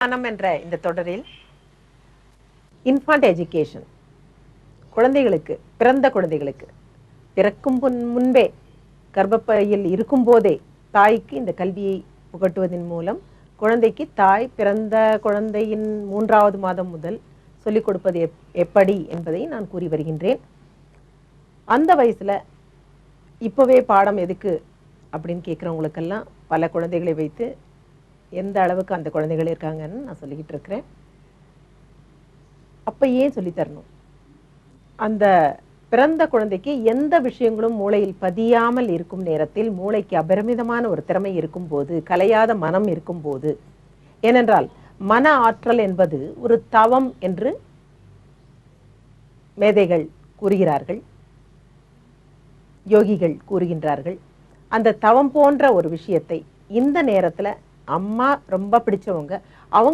என்ற இந்த தொடரில் இன்ஃபாண்ட் எஜுகேஷன் குழந்தைகளுக்கு பிறந்த குழந்தைகளுக்கு பிறக்கும் முன்பே கர்ப்பப்பையில் இருக்கும்போதே தாய்க்கு இந்த கல்வியை புகட்டுவதன் மூலம் குழந்தைக்கு தாய் பிறந்த குழந்தையின் மூன்றாவது மாதம் முதல் சொல்லிக் கொடுப்பது எப்படி என்பதை நான் கூறி வருகின்றேன். அந்த வயசுல இப்போவே பாடம் எதுக்கு அப்படின்னு கேட்குறவங்களுக்கெல்லாம் பல குழந்தைகளை வைத்து எந்த அளவுக்கு அந்த குழந்தைகள் இருக்காங்கன்னு நான் சொல்லிக்கிட்டு இருக்கிறேன். அப்போ ஏன் சொல்லித்தரணும் அந்த பிறந்த குழந்தைக்கு எந்த விஷயங்களும் மூளையில் பதியாமல் இருக்கும் நேரத்தில் மூளைக்கு அபரிமிதமான ஒரு திறமை இருக்கும்போது கலையாத மனம் இருக்கும்போது ஏனென்றால் மன ஆற்றல் என்பது ஒரு தவம் என்று மேதைகள் கூறுகிறார்கள் யோகிகள் கூறுகின்றார்கள். அந்த தவம் போன்ற ஒரு விஷயத்தை இந்த நேரத்தில் அம்மா ரொம்ப பிடிச்சவங்க. அவங்க